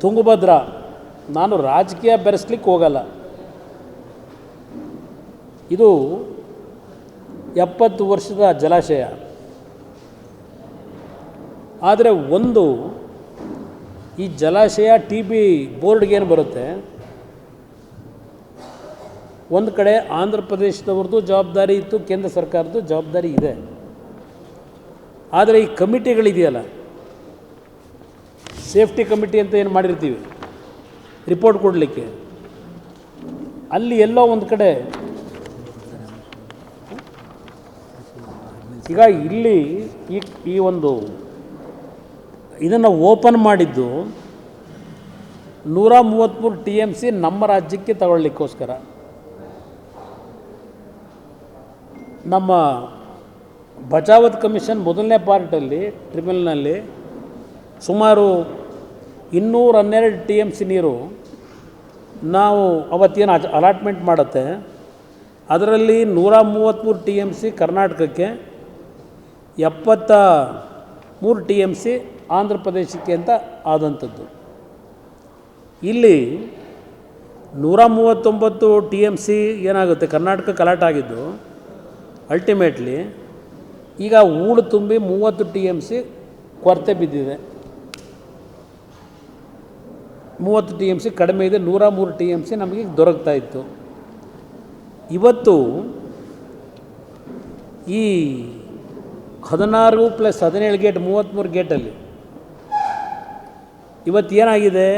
ತುಂಗಭದ್ರಾ, ನಾನು ರಾಜಕೀಯ ಬೆರೆಸ್ಲಿಕ್ಕೆ ಹೋಗಲ್ಲ. ಇದು ಎಪ್ಪತ್ತು ವರ್ಷದ ಜಲಾಶಯ. ಆದರೆ ಒಂದು, ಈ ಜಲಾಶಯ ಟಿ ಬಿ ಬೋರ್ಡ್ಗೇನು ಬರುತ್ತೆ? ಒಂದು ಕಡೆ ಆಂಧ್ರ ಪ್ರದೇಶದವ್ರದ್ದು ಜವಾಬ್ದಾರಿ ಇತ್ತು, ಕೇಂದ್ರ ಸರ್ಕಾರದ್ದು ಜವಾಬ್ದಾರಿ ಇದೆ. ಆದರೆ ಈ ಕಮಿಟಿಗಳಿದೆಯಲ್ಲ ಸೇಫ್ಟಿ ಕಮಿಟಿ ಅಂತ ಏನು ಮಾಡಿರ್ತೀವಿ? ರಿಪೋರ್ಟ್ ಕೊಡಲಿಕ್ಕೆ. ಅಲ್ಲಿ ಎಲ್ಲೋ ಒಂದು ಕಡೆ ಈಗ ಇಲ್ಲಿ ಈ ಈ ಒಂದು ಇದನ್ನು ಓಪನ್ ಮಾಡಿದ್ದು ನೂರ ಮೂವತ್ತ್ಮೂರು ಟಿ ಎಂ ಸಿ ನಮ್ಮ ರಾಜ್ಯಕ್ಕೆ ತಗೊಳ್ಳಿಕ್ಕೋಸ್ಕರ. ನಮ್ಮ ಬಚಾವತ್ ಕಮಿಷನ್ ಮೊದಲನೇ ಪಾರ್ಟಲ್ಲಿ ಟ್ರಿಬ್ಯುನಲ್ನಲ್ಲಿ ಸುಮಾರು ಇನ್ನೂರ ಹನ್ನೆರಡು ಟಿ ಎಂ ಸಿ ನೀರು ನಾವು ಅವತ್ತೇನು ಅಲಾಟ್ಮೆಂಟ್ ಮಾಡುತ್ತೆ, ಅದರಲ್ಲಿ ನೂರ ಮೂವತ್ತ್ಮೂರು ಟಿ ಎಂ ಸಿ ಕರ್ನಾಟಕಕ್ಕೆ ಎಪ್ಪತ್ತ ಮೂರು ಟಿ ಎಂ ಸಿ ಆಂಧ್ರ ಪ್ರದೇಶಕ್ಕೆ ಅಂತ ಆದಂಥದ್ದು. ಇಲ್ಲಿ ನೂರ ಮೂವತ್ತೊಂಬತ್ತು ಟಿ ಎಂ ಸಿ ಏನಾಗುತ್ತೆ, ಕರ್ನಾಟಕಕ್ಕೆ ಅಲಾಟ್ ಆಗಿದ್ದು ಅಲ್ಟಿಮೇಟ್ಲಿ ಈಗ ಹೂಳು ತುಂಬಿ ಮೂವತ್ತು ಟಿ ಎಂ ಸಿ ಕೊರತೆ ಬಿದ್ದಿದೆ. ಮೂವತ್ತು ಟಿ ಎಂ ಸಿ, ಕಡಿಮೆ ಇದೆ, ನೂರ ಮೂರು ಟಿ ಎಂ ಸಿ ನಮಗೆ ದೊರಕ್ತಾ ಇತ್ತು. ಇವತ್ತು ಈ ಹದಿನಾರು ಪ್ಲಸ್ ಹದಿನೇಳು ಗೇಟ್ ಮೂವತ್ತ್ಮೂರು ಗೇಟಲ್ಲಿ ಇವತ್ತು ಏನಾಗಿದೆ?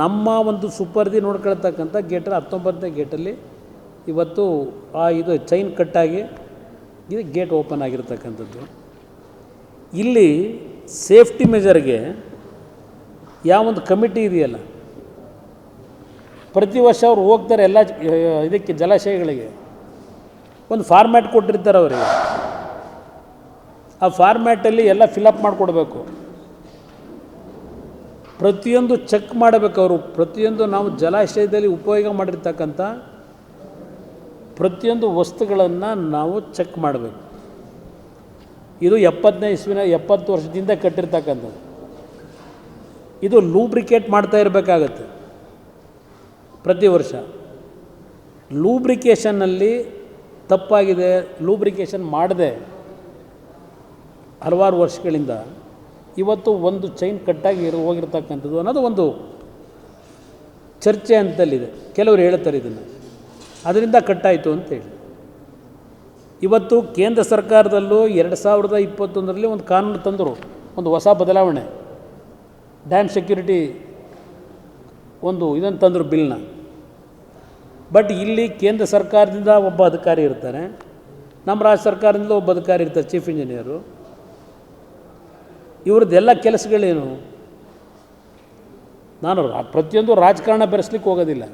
ನಮ್ಮ ಒಂದು ಸುಪರ್ದಿ ನೋಡ್ಕೊಳ್ತಕ್ಕಂಥ ಗೇಟಲ್ಲಿ ಹತ್ತೊಂಬತ್ತನೇ ಗೇಟಲ್ಲಿ ಇವತ್ತು ಆ ಇದು ಚೈನ್ ಕಟ್ಟಾಗಿ ಇದು ಗೇಟ್ ಓಪನ್ ಆಗಿರ್ತಕ್ಕಂಥದ್ದು. ಇಲ್ಲಿ ಸೇಫ್ಟಿ ಮೆಜರ್ಗೆ ಯಾವೊಂದು ಕಮಿಟಿ ಇದೆಯಲ್ಲ? ಪ್ರತಿ ವರ್ಷ ಅವ್ರು ಹೋಗ್ತಾರೆ ಎಲ್ಲ ಇದಕ್ಕೆ ಜಲಾಶಯಗಳಿಗೆ. ಒಂದು ಫಾರ್ಮ್ಯಾಟ್ ಕೊಟ್ಟಿರ್ತಾರೆ ಅವರಿಗೆ. ಆ ಫಾರ್ಮ್ಯಾಟಲ್ಲಿ ಎಲ್ಲ ಫಿಲಪ್ ಮಾಡಿಕೊಡ್ಬೇಕು. ಪ್ರತಿಯೊಂದು ಚೆಕ್ ಮಾಡಬೇಕು ಅವರು. ಪ್ರತಿಯೊಂದು ನಾವು ಜಲಾಶಯದಲ್ಲಿ ಉಪಯೋಗ ಮಾಡಿರ್ತಕ್ಕಂಥ ಪ್ರತಿಯೊಂದು ವಸ್ತುಗಳನ್ನು ನಾವು ಚೆಕ್ ಮಾಡಬೇಕು. ಇದು ಎಪ್ಪತ್ತನೇ ಇಸ್ವಿನ ಎಪ್ಪತ್ತು ವರ್ಷದಿಂದ ಕಟ್ಟಿರ್ತಕ್ಕಂಥದ್ದು. ಇದು ಲೂಬ್ರಿಕೇಟ್ ಮಾಡ್ತಾ ಇರಬೇಕಾಗತ್ತೆ. ಪ್ರತಿ ವರ್ಷ. ಲೂಬ್ರಿಕೇಷನ್ನಲ್ಲಿ ತಪ್ಪಾಗಿದೆ ಲೂಬ್ರಿಕೇಷನ್ ಮಾಡದೆ ಹಲವಾರು ವರ್ಷಗಳಿಂದ. ಇವತ್ತು ಒಂದು ಚೈನ್ ಕಟ್ಟಾಗಿ ಇರೋ, ಹೋಗಿರ್ತಕ್ಕಂಥದ್ದು ಅನ್ನೋದು ಒಂದು ಚರ್ಚೆ ಅಂತಲ್ಲಿದೆ. ಕೆಲವರು ಹೇಳ್ತಾರೆ ಇದನ್ನು. ಅದರಿಂದ ಕಟ್ಟಾಯಿತು ಅಂತೇಳಿ. ಇವತ್ತು ಕೇಂದ್ರ ಸರ್ಕಾರದಲ್ಲೂ ಎರಡು ಸಾವಿರದ ಇಪ್ಪತ್ತೊಂದರಲ್ಲಿ ಒಂದು ಕಾನೂನು ತಂದರು, ಒಂದು ಹೊಸ ಬದಲಾವಣೆ. ಡ್ಯಾಮ್ ಸೆಕ್ಯೂರಿಟಿ ಒಂದು ಇದನ್ನು ತಂದರು ಬಿಲ್ನ. ಬಟ್ ಇಲ್ಲಿ ಕೇಂದ್ರ ಸರ್ಕಾರದಿಂದ ಒಬ್ಬ ಅಧಿಕಾರಿ ಇರ್ತಾರೆ ನಮ್ಮ ರಾಜ್ಯ ಸರ್ಕಾರದಿಂದ ಒಬ್ಬ ಅಧಿಕಾರಿ ಇರ್ತಾರೆ ಚೀಫ್ ಇಂಜಿನಿಯರು ಇವ್ರದ್ದೆಲ್ಲ ಕೆಲಸಗಳೇನು? ನಾನು ಪ್ರತಿಯೊಂದು ರಾಜಕಾರಣ ಬೆರೆಸ್ಲಿಕ್ಕೆ ಹೋಗೋದಿಲ್ಲ.